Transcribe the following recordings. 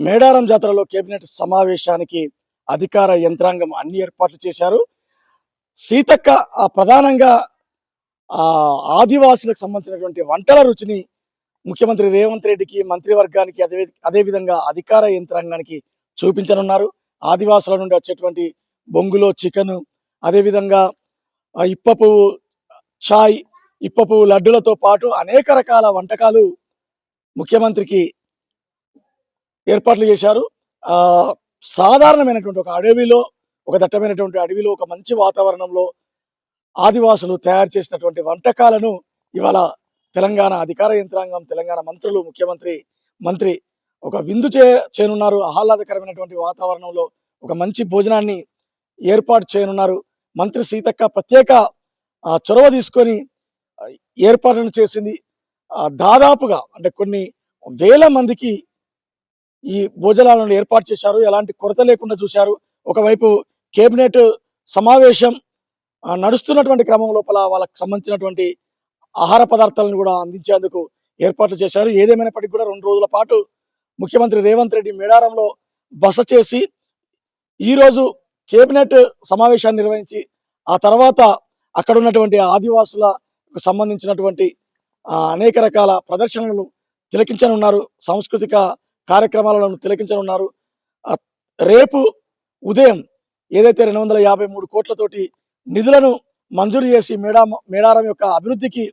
మేడారం జాతరలో కేబినెట్ సమావేశానికి అధికార యంత్రాంగం అన్ని ఏర్పాట్లు చేశారు. సీతక్క ఆ ప్రధానంగా ఆ ఆదివాసులకు సంబంధించినటువంటి వంటల రుచిని ముఖ్యమంత్రి రేవంత్ రెడ్డికి మంత్రివర్గానికి అదే అదేవిధంగా అధికార యంత్రాంగానికి చూపించనున్నారు. ఆదివాసుల నుండి వచ్చేటువంటి బొంగులో చికెను అదేవిధంగా ఆ ఛాయ్ పువ్వు చాయ్ లడ్డులతో పాటు అనేక రకాల వంటకాలు ముఖ్యమంత్రికి ఏర్పాట్లు చేశారు. సాధారణమైనటువంటి ఒక అడవిలో ఒక దట్టమైనటువంటి అడవిలో ఒక మంచి వాతావరణంలో ఆదివాసులు తయారు చేసినటువంటి వంటకాలను ఇవాళ తెలంగాణ అధికార యంత్రాంగం తెలంగాణ మంత్రులు ముఖ్యమంత్రి మంత్రి ఒక విందు చే చేయనున్నారు. ఆహ్లాదకరమైనటువంటి వాతావరణంలో ఒక మంచి భోజనాన్ని ఏర్పాటు చేయనున్నారు. మంత్రి సీతక్క ప్రత్యేక చొరవ తీసుకొని ఆ, ఏర్పాట్లను చేసింది. దాదాపుగా అంటే కొన్ని వేల మందికి ఈ భోజనాలను ఏర్పాటు చేశారు. ఎలాంటి కొరత లేకుండా చూశారు. ఒకవైపు కేబినెట్ సమావేశం నడుస్తున్నటువంటి క్రమం లోపల వాళ్ళకి సంబంధించినటువంటి ఆహార పదార్థాలను కూడా అందించేందుకు ఏర్పాట్లు చేశారు. ఏదేమైనప్పటికీ కూడా రెండు రోజుల పాటు ముఖ్యమంత్రి రేవంత్ రెడ్డి మేడారంలో బస చేసి ఈరోజు కేబినెట్ సమావేశాన్ని నిర్వహించి ఆ తర్వాత అక్కడ ఉన్నటువంటి ఆదివాసులకు సంబంధించినటువంటి అనేక రకాల ప్రదర్శనలు తిలకించనున్నారు. సాంస్కృతిక కార్యక్రమాలను తిలకించనున్నారు. రేపు ఉదయం ఏదైతే రెండు వందల యాభై మూడు కోట్లతోటి నిధులను మంజూరు చేసి మేడా మేడారం యొక్క అభివృద్ధికి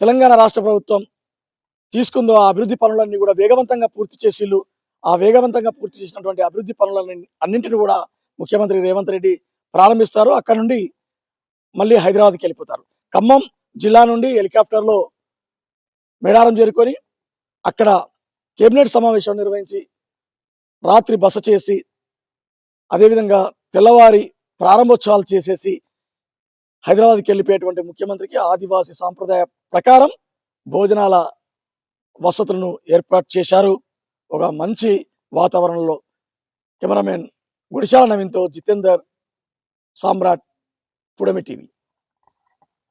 తెలంగాణ రాష్ట్ర ప్రభుత్వం తీసుకుందో ఆ అభివృద్ధి పనులన్నీ కూడా వేగవంతంగా పూర్తి చేసిళ్ళు. ఆ వేగవంతంగా పూర్తి చేసినటువంటి అభివృద్ధి పనులన్నీ అన్నింటిని కూడా ముఖ్యమంత్రి రేవంత్ రెడ్డి ప్రారంభిస్తారు. అక్కడ నుండి మళ్ళీ హైదరాబాద్కి వెళ్ళిపోతారు. ఖమ్మం జిల్లా నుండి హెలికాప్టర్లో మేడారం చేరుకొని అక్కడ కేబినెట్ సమావేశం నిర్వహించి రాత్రి బస చేసి అదేవిధంగా తెల్లవారి ప్రారంభోత్సవాలు చేసేసి హైదరాబాద్కి వెళ్ళిపోయేటువంటి ముఖ్యమంత్రికి ఆదివాసీ సాంప్రదాయ ప్రకారం భోజనాల వసతులను ఏర్పాటు చేశారు. ఒక మంచి వాతావరణంలో కెమెరామెన్ గుడిశాల నవీన్తో జితేందర్ సామ్రాట్ పుడమి టీవీ.